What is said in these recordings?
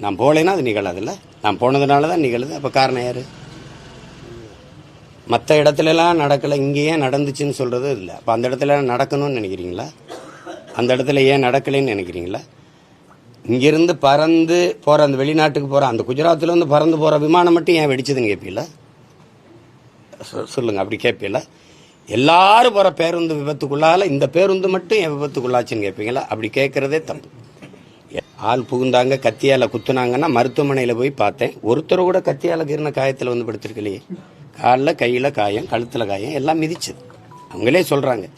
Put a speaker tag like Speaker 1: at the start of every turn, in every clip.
Speaker 1: நான் போகலைன்னா அது நிகழாதுல்ல. நான் போனதுனால தான் நிகழுது. அப்போ காரணம் யார்? மற்ற இடத்துலலாம் நடக்கலை. இங்கே ஏன் நடந்துச்சுன்னு சொல்கிறது இல்லை. அப்போ அந்த இடத்துல நடக்கணும்னு நினைக்கிறீங்களா? அந்த இடத்துல ஏன் நடக்கலைன்னு நினைக்கிறீங்களா? இங்கேருந்து பறந்து போகிற அந்த வெளிநாட்டுக்கு போகிற அந்த குஜராத்லேருந்து பறந்து போகிற விமானம் மட்டும் ஏன் வெடிச்சதுன்னு கேட்பீங்களா சொ- அப்படி கேட்பீங்களா எல்லாரும் போகிற பேருந்து விபத்துக்குள்ளால இந்த பேருந்து மட்டும் என் விபத்துக்குள்ளாச்சுன்னு கேட்பீங்களா அப்படி கேட்குறதே தப்பு. ஆள் புகுந்தாங்க கத்தியால் குத்துனாங்கன்னா மருத்துவமனையில் போய் பார்த்தேன். ஒருத்தர் கூட கத்தியால் கீர்ன காயத்தில் வந்து படுத்திருக்கலையே. காலில் கையில் காயம் கழுத்தில் காயம் எல்லாம் மிதிச்சது. அவங்களே சொல்கிறாங்க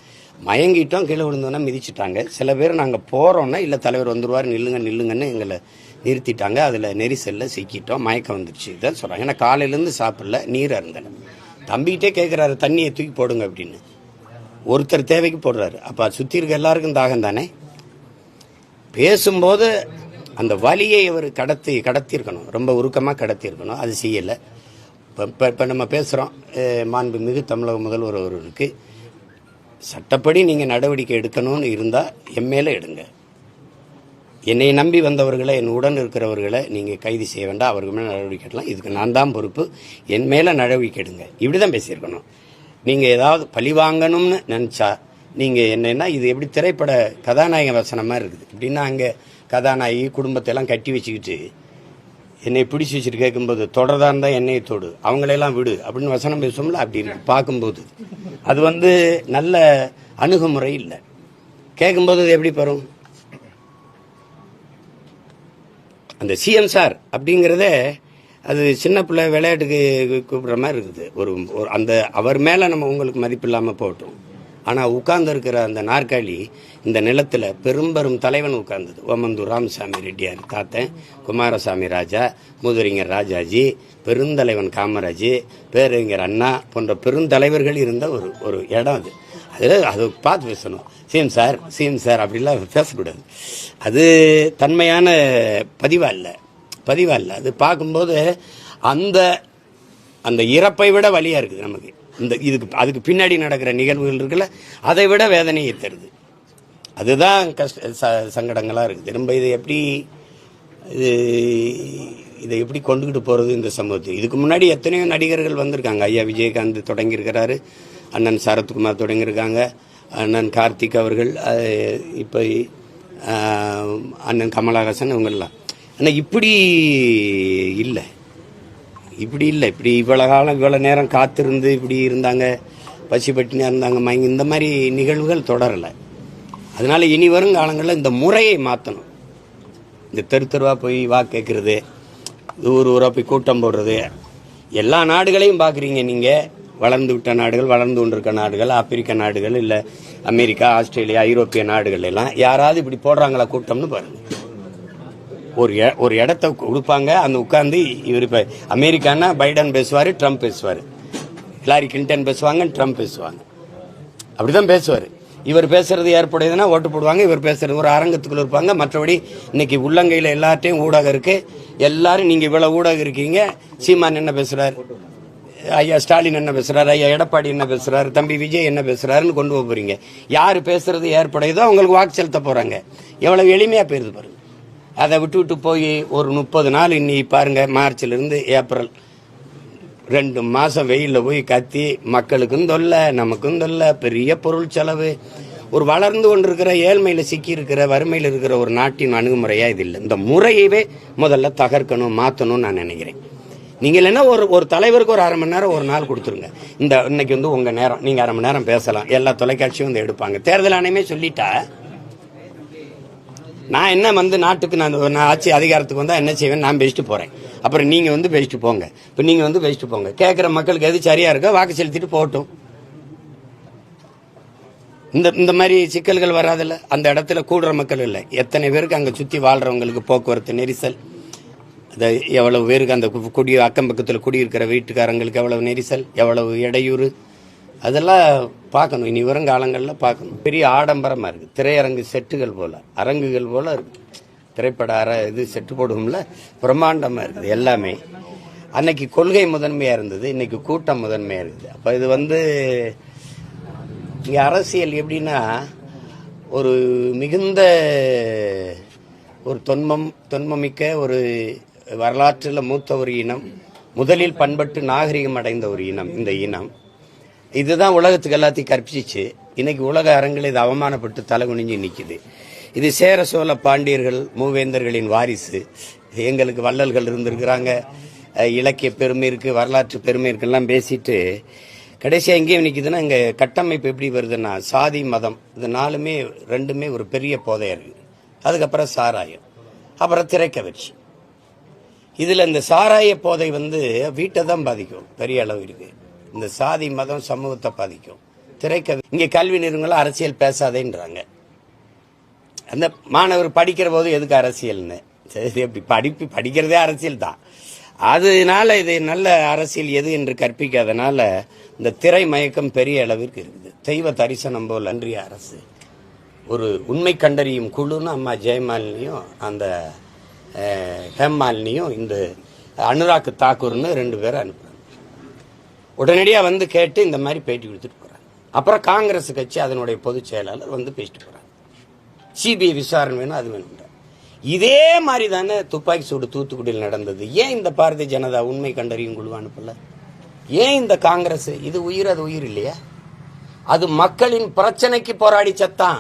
Speaker 1: மயங்கிட்டோம் கீழே விழுந்தோன்னா மிதிச்சிட்டாங்க. சில பேர் நாங்கள் போகிறோன்னா இல்லை தலைவர் வந்துருவார் நில்லுங்க நில்லுங்கன்னு எங்களை நிறுத்திட்டாங்க. அதில் நெரிசலில் சிக்கிட்டோம் மயக்கம் வந்துருச்சு. இதான் சொல்கிறாங்க ஏன்னா காலையிலேருந்து சாப்பிடல நீர் அருந்தேன் தம்பிக்கிட்டே கேட்குறாரு தண்ணியை தூக்கி போடுங்க அப்படின்னு. ஒருத்தர் தேவைக்கு போடுறாரு. அப்போ சுற்றி இருக்க எல்லாருக்கும் தாகம் தானே பேசும்போது அந்த வலியை இவர் கடத்தி கடத்தியிருக்கணும். ரொம்ப உருக்கமாக கடத்தியிருக்கணும். அது செய்யலை. இப்போ இப்போ இப்போ நம்ம பேசுகிறோம் மாண்புமிகு தமிழக முதல்வர் அவர்களுக்கு. சட்டப்படி நீங்கள் நடவடிக்கை எடுக்கணும்னு இருந்தால் என் மேலே எடுங்க. என்னை நம்பி வந்தவர்களை என் உடன் இருக்கிறவர்களை நீங்கள் கைது செய்ய வேண்டாம். அவர்கள் மேலே நடவடிக்கை எடுக்கலாம். இதுக்கு நான் தான் பொறுப்பு. என் மேலே நடவடிக்கை எடுங்க. இப்படி தான் பேசியிருக்கணும். நீங்கள் ஏதாவது பழி வாங்கணும்னு நினச்சா நீங்கள் என்னென்னா இது எப்படி திரைப்பட கதாநாயக வசனமாக இருக்குது. இப்படின்னா அங்கே கதாநாயகி குடும்பத்தை எல்லாம் கட்டி வச்சுக்கிட்டு என்னை பிடிச்சி வச்சுட்டு கேட்கும்போது தொடர்தான் இருந்தால் என்னையை தொடு அவங்களையெல்லாம் விடு அப்படின்னு வசனம் பேசுவோம்ல அப்படி இருக்கு பார்க்கும்போது. அது வந்து நல்ல அணுகுமுறை இல்லை. கேட்கும்போது அது எப்படி வரும் அந்த சிஎம் சார் அப்படிங்கிறதே அது சின்ன பிள்ளை விளையாட்டுக்கு கூப்பிடுற மாதிரி இருக்குது. ஒரு ஒரு அந்த அவர் மேலே நம்ம உங்களுக்கு மதிப்பு இல்லாமல் போட்டோம் ஆனால் உட்கார்ந்துருக்கிற அந்த நாற்காலி இந்த நிலத்தில் பெரும்பெரும் தலைவன் உட்கார்ந்தது. ஓமந்தூர் ராமசாமி ரெட்டியார் தாத்தன் குமாரசாமி ராஜா முதுரிஞர் ராஜாஜி பெருந்தலைவன் காமராஜ் பேரறிஞர் அண்ணா போன்ற பெருந்தலைவர்கள் இருந்த ஒரு ஒரு இடம் அது. அதில் அது பார்த்து பேசணும். சிஎம் சார் சிஎம் சார் அப்படிலாம் பேசக்கூடாது. அது தன்மையான பதிவாக இல்லை. பதிவாக இல்லை. அது பார்க்கும்போது அந்த அந்த இறப்பை விட வழியாக இருக்குது நமக்கு. இந்த இதுக்கு அதுக்கு பின்னாடி நடக்கிற நிகழ்வுகள் இருக்குல்ல அதை விட வேதனையை தருது அதுதான் கஷ்ட ச சங்கடங்களாக இருக்குது திரும்ப இதை எப்படி இது இதை எப்படி கொண்டுகிட்டு போகிறது இந்த சமூகத்தை இதுக்கு முன்னாடி எத்தனையோ நடிகர்கள் வந்திருக்காங்க. ஐயா விஜயகாந்த் தொடங்கியிருக்கிறாரு அண்ணன் சரத்குமார் தொடங்கியிருக்காங்க அண்ணன் கார்த்திக் அவர்கள் இப்போ அண்ணன் கமலஹாசன் இவங்கெல்லாம். ஆனால் இப்படி இல்லை. இப்படி இல்லை. இப்படி இவ்வளோ காலம் இவ்வளோ நேரம் காத்திருந்து இப்படி இருந்தாங்க. பசி பட்டினியாக இருந்தாங்க. மயங்கி இந்த மாதிரி நிகழ்வுகள் தொடரலை. அதனால் இனி வரும் காலங்களில் இந்த முறையை மாற்றணும் இந்த தெரு தெருவாக போய் வா கேட்குறது ஊர் ஊராக போய் கூட்டம் போடுறது. எல்லா நாடுகளையும் பார்க்குறீங்க நீங்கள் வளர்ந்து விட்ட நாடுகள் வளர்ந்து கொண்டிருக்க நாடுகள் ஆப்பிரிக்க நாடுகள் இல்லை அமெரிக்கா ஆஸ்திரேலியா ஐரோப்பிய நாடுகள் எல்லாம் யாராவது இப்படி போடுறாங்களா கூட்டம்னு பாருங்கள் ஒரு ஒரு இடத்த கொடுப்பாங்க. அந்த உட்காந்து இவர் இப்போ அமெரிக்கானா பைடன் பேசுவார் ட்ரம்ப் பேசுவார். ஹிலாரி கிளின்டன் பேசுவாங்க ட்ரம்ப் பேசுவாங்க. அப்படி தான் பேசுவார். இவர் பேசுறது ஏற்புடையதுன்னா ஓட்டு போடுவாங்க இவர் பேசுறது ஒரு அரங்கத்துக்குள்ள இருப்பாங்க. மற்றபடி இன்னைக்கு உள்ளங்கையில் எல்லார்ட்டையும் ஊடகம் இருக்கு. எல்லாரும் நீங்க இவ்வளவு ஊடகம் இருக்கீங்க சீமான் என்ன பேசுறாரு? ஐயா ஸ்டாலின் என்ன பேசுறாரு? ஐயா எடப்பாடி என்ன பேசுறாரு? தம்பி விஜய் என்ன பேசுறாருன்னு கொண்டு போக போறீங்க. யார் பேசுறது ஏற்புடையதோ அவங்களுக்கு வாக்கு செலுத்த போறாங்க. எவ்வளவு எளிமையா போயிருது பாருங்க. அதை விட்டு விட்டு போய் ஒரு முப்பது நாள் இன்னி பாருங்க மார்ச்லேருந்து ஏப்ரல். ரெண்டு மாதம் வெயிலில் போய் கத்தி மக்களுக்கும் தொல்லை நமக்கும் தொல்லை பெரிய பொருள் செலவு. ஒரு வளர்ந்து கொண்டிருக்கிற ஏழ்மையில் சிக்கி இருக்கிற வறுமையில் இருக்கிற ஒரு நாட்டின் அணுகுமுறையாக இது இல்லை. இந்த முறையவே முதல்ல தகர்க்கணும் மாற்றணும்னு நான் நினைக்கிறேன். நீங்கள் என்ன ஒரு ஒரு தலைவருக்கு ஒரு அரை மணி நேரம் ஒரு நாள் கொடுத்துருங்க. இந்த இன்னைக்கு வந்து உங்கள் நேரம். நீங்கள் அரை மணி நேரம் பேசலாம். எல்லா தொலைக்காட்சியும் வந்து எடுப்பாங்க. தேர்தல் ஆணையமே சொல்லிட்டா நான் என்ன வந்து நாட்டுக்கு நான் நான் ஆட்சி அதிகாரத்துக்கு வந்தால் என்ன செய்வேன்? நான் பேசிட்டு போகிறேன் அப்புறம் நீங்கள் வந்து பேசிட்டு போங்க. இப்போ நீங்கள் வந்து பேசிட்டு போங்க. கேட்குற மக்களுக்கு எது சரியாக இருக்கோ வாக்கு செலுத்திட்டு போகட்டும். இந்த இந்த மாதிரி சிக்கல்கள் வராதுல்ல? அந்த இடத்துல கூடுற மக்கள் இல்லை. எத்தனை பேருக்கு அங்கே சுற்றி வாழ்கிறவங்களுக்கு போக்குவரத்து நெரிசல்? அதை எவ்வளவு பேருக்கு அந்த குடி அக்கம் பக்கத்தில் குடியிருக்கிற வீட்டுக்காரங்களுக்கு எவ்வளவு நெரிசல்? எவ்வளவு இடையூறு? அதெல்லாம் பார்க்கணும். இனி வரும் காலங்களில் பார்க்கணும். பெரிய ஆடம்பரமாக இருக்குது திரையரங்கு செட்டுகள் போல் அரங்குகள் போல் இருக்குது திரைப்பட அற இது செட்டு போடுவோம்ல பிரம்மாண்டமாக இருக்குது எல்லாமே. அன்னைக்கு கொள்கை முதன்மையாக இருந்தது இன்னைக்கு கூட்டம் முதன்மையாக இருக்குது. அப்போ இது வந்து இங்கே அரசியல் எப்படின்னா ஒரு மிகுந்த ஒரு தொன்மம் தொன்மமிக்க ஒரு வரலாற்றில் மூத்த ஒரு இனம் முதலில் பண்பட்டு நாகரிகம் அடைந்த ஒரு இனம் இந்த இனம். இதுதான் உலகத்துக்கு எல்லாத்தையும் கற்பிச்சிச்சு. இன்னைக்கு உலக அரங்கில் இது அவமானப்பட்டு தலை குனிஞ்சு நிற்குது இது சேர சோழ பாண்டியர்கள் மூவேந்தர்களின் வாரிசு. எங்களுக்கு வள்ளல்கள் இருந்திருக்கிறாங்க. இலக்கிய பெருமை இருக்குது வரலாற்று பெருமை இருக்குலாம் பேசிட்டு கடைசியாக எங்கேயும் நிற்குதுன்னா இங்கே கட்டமைப்பு எப்படி வருதுன்னா சாதி மதம் இது நாலுமே ரெண்டுமே ஒரு பெரிய போதையாக இருக்குது அதுக்கப்புறம் சாராயம் அப்புறம் திரைக்கவர்ச்சி இதில் இந்த சாராய போதை வந்து வீட்டை தான் பாதிக்கும் பெரிய அளவு இருக்குது இந்த சாதி மதம் சமூகத்தை பாதிக்கும். திரைக்க இங்கே கல்வி நிறுவனங்களும் அரசியல் பேசாதேன்றாங்க. அந்த மாணவர் படிக்கிற போது எதுக்கு அரசியல்னு? சரி அப்படி படிப்பு படிக்கிறதே அரசியல் தான். அதனால இது நல்ல அரசியல் எது என்று கற்பிக்காதனால இந்த திரை மயக்கம் பெரிய அளவிற்கு இருக்குது. தெய்வ தரிசனம் போல் அன்றிய அரசு ஒரு உண்மை கண்டறியும் குழுன்னு அம்மா ஜெயமாலினியும் அந்த ஹேமாலினியும் இந்த அனுராக் தாக்கூர்னு ரெண்டு பேரை அனுப்புறாங்க. உடனடியாக வந்து கேட்டு இந்த மாதிரி பேட்டி கொடுத்துட்டு போகிறாங்க அப்புறம் காங்கிரஸ் கட்சி அதனுடைய பொதுச் செயலாளர் வந்து பேசிட்டு போகிறாங்க சிபிஐ விசாரணை வேணும் அது வேணும் இதே மாதிரி தானே துப்பாக்கி சூடு தூத்துக்குடியில் நடந்தது. ஏன் இந்த பாரதிய ஜனதா உண்மை கண்டறியும் குழு அனுப்பல? ஏன் இந்த காங்கிரஸ்? இது உயிர் அது உயிர் இல்லையா? அது மக்களின் பிரச்சனைக்கு போராடி செத்தான்.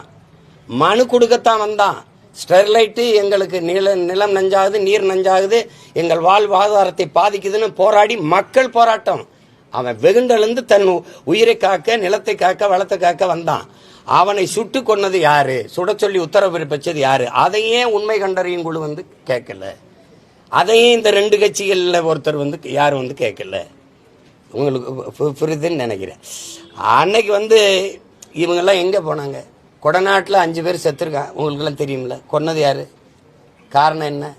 Speaker 1: மனு கொடுக்கத்தான் வந்தான். ஸ்டெர்லைட்டு எங்களுக்கு நில நிலம் நஞ்சாகுது நீர் நஞ்சாகுது எங்கள் வாழ்வாதாரத்தை பாதிக்குதுன்னு போராடி மக்கள் போராட்டம். அவன் வெகுண்டெழுந்து தன் உயிரை காக்க நிலத்தை காக்க வளத்தை காக்க வந்தான். அவனை சுட்டு கொன்னது யாரு? சுட சொல்லி உத்தரவு பிறப்பிச்சது யாரு? அதையே உண்மை கண்டறியும் குழு வந்து கேட்கல. அதையும் இந்த ரெண்டு கட்சிகளில் ஒருத்தர் வந்து யாரும் வந்து கேட்கல. உங்களுக்கு பு- நினைக்கிறேன். அன்னைக்கு வந்து இவங்கெல்லாம் எங்கே போனாங்க? கொடநாட்டில் அஞ்சு பேர் செத்துருக்கான் உங்களுக்கெல்லாம் தெரியும்ல? கொன்னது யாரு? காரணம் என்ன?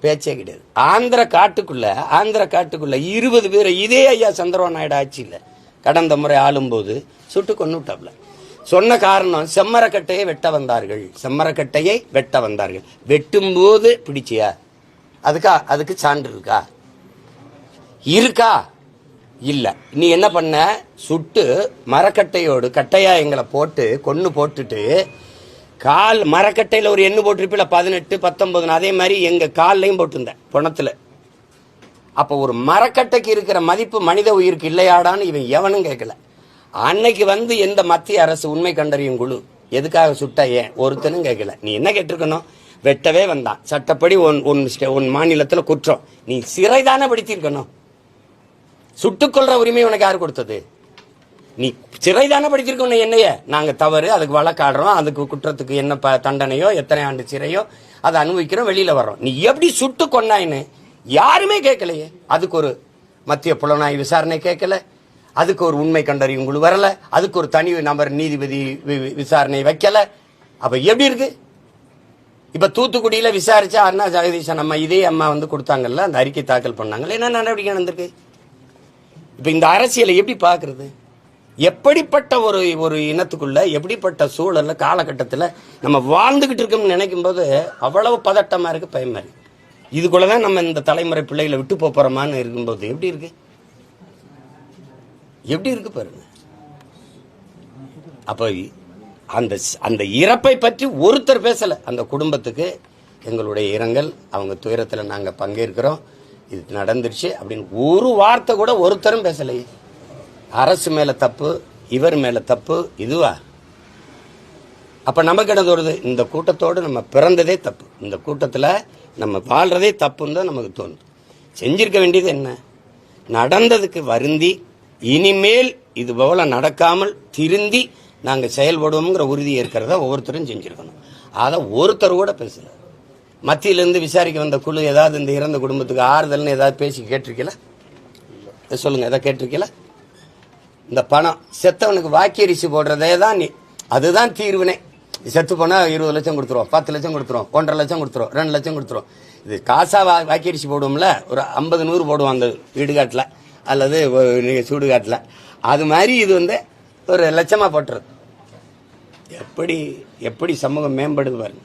Speaker 1: பேச்சே கிடையாது. ஆந்திர காட்டுக்குள்ள ஆந்திர காட்டுக்குள்ள இருபது பேரை இதே ஐயா சந்திரபாபு நாயுடு ஆட்சியில் கடந்த முறை ஆளும்போது சுட்டு கொண்டு விட்டாப்ல சொன்ன காரணம் செம்மரக்கட்டையை வெட்ட வந்தார்கள். செம்மரக்கட்டையை வெட்ட வந்தார்கள். வெட்டும்போது பிடிச்சியா? அதுக்கா? அதுக்கு சான்று இருக்கா? இருக்கா? இல்லை. நீ என்ன பண்ண? சுட்டு மரக்கட்டையோடு கட்டையா எங்களை போட்டு கொன்று போட்டுட்டு கால் மரக்கட்டையில் ஒரு எண்ணு போட்டிருப்பில பதினெட்டு பத்தொன்பதுன்னு அதே மாதிரி எங்கள் கால்லையும் போட்டிருந்தேன் பணத்தில். அப்போ ஒரு மரக்கட்டைக்கு இருக்கிற மதிப்பு மனித உயிருக்கு இல்லையாடான்னு இவன் எவனும் கேட்கல. அன்னைக்கு வந்து எந்த மத்திய அரசு உண்மை கண்டறியும் குழு எதுக்காக சுட்டா ஏன்? ஒருத்தனும் கேட்கல. நீ என்ன கேட்டிருக்கணும்? வெட்டவே வந்தான். சட்டப்படி உன் உன் உன் மாநிலத்தில் குற்றம். நீ சிறை தானே படுத்தியிருக்கணும் சுட்டுக்கொள்ற உரிமை உனக்கு யார் கொடுத்தது? நீ சிறை தானே படிச்சிருக்கணும் என்னைய? நாங்க தவறு அதுக்கு வழக்காடுறோம் அதுக்கு குற்றத்துக்கு என்ன ப- தண்டனையோ எத்தனை ஆண்டு சிறையோ அதை அனுபவிக்கிறோம் வெளியில வர்றோம். நீ எப்படி சுட்டு கொண்டாயின்னு யாருமே கேட்கலையே. அதுக்கு ஒரு மத்திய புலனாய்வு விசாரணை கேட்கல. அதுக்கு ஒரு உண்மை கண்டறியும் குழு வரல. அதுக்கு ஒரு தனி நபர் நீதிபதி வி- விசாரணை வைக்கல. அப்ப எப்படி இருக்கு? இப்ப தூத்துக்குடியில விசாரிச்சா அண்ணா ஜெகதீஷன் அம்மா இதே அம்மா வந்து கொடுத்தாங்கல்ல அந்த அறிக்கை தாக்கல் பண்ணாங்கல்ல என்ன நடவடிக்கை நடந்திருக்கு? இப்ப இந்த அரசியலை எப்படி பாக்குறது எப்படிப்பட்ட ஒரு ஒரு இனத்துக்குள்ள எப்படிப்பட்ட சூழல்ல காலகட்டத்தில் நம்ம வாழ்ந்துகிட்டு இருக்கோம்னு நினைக்கும் போது அவ்வளவு பதட்டமா இருக்கு பயமா இருக்கு. இதுக்குள்ளதான் நம்ம இந்த தலைமுறை பிள்ளைகளை விட்டு போகிறோமான்னு போறோமான்னு இருக்கும்போது எப்படி இருக்கு? எப்படி இருக்கு பாருங்க. அப்ப அந்த அந்த இறப்பை பற்றி ஒருத்தர் பேசல. அந்த குடும்பத்துக்கு எங்களுடைய இரங்கல். அவங்க துயரத்தில் நாங்கள் பங்கேற்கிறோம். இது நடந்துருச்சு அப்படின்னு ஒரு வார்த்தை கூட ஒருத்தரும் பேசலையே. அரசு மேல தப்பு இவர் மேல தப்பு இதுவா? அப்ப நமக்கு என்ன தோணுது இந்த கூட்டத்தோடு நம்ம பிறந்ததே தப்பு. இந்த கூட்டத்தில் நம்ம வாழ்றதே தப்புன்னு தான் நமக்கு தோணுது. செஞ்சிருக்க வேண்டியது என்ன? நடந்ததுக்கு வருந்தி இனிமேல் இது போல நடக்காமல் திருந்தி நாங்கள் செயல்படுவோங்கிற உறுதி இருக்கிறத ஒவ்வொருத்தரும் செஞ்சிருக்கணும். அதை ஒருத்தர் கூட பேசல. மத்தியிலிருந்து விசாரிக்க வந்த குழு ஏதாவது இந்த இறந்த குடும்பத்துக்கு ஆறுதல்னு ஏதாவது பேசி கேட்டிருக்கல சொல்லுங்கள் சொல்லுங்க. எதாவது கேட்டிருக்கீங்களா? இந்த பணம். செத்தவனுக்கு வாக்கியரிசி போடுறதே தான் நீ. அதுதான் தீர்வினை. செத்து போனால் இருபது லட்சம் கொடுத்துருவோம் பத்து லட்சம் கொடுத்துருவோம் ஒன்றரை லட்சம் கொடுத்துருவோம் ரெண்டு லட்சம் கொடுத்துருவோம். இது காசா வா வாக்கியரிசி போடுவோம்ல ஒரு ஐம்பது நூறு போடுவோம் அந்த வீடுகாட்டில் அல்லது சூடுகாட்டில் அது மாதிரி இது வந்து ஒரு லட்சமாக போட்டுறது. எப்படி எப்படி சமூகம் மேம்படுது பாருங்க.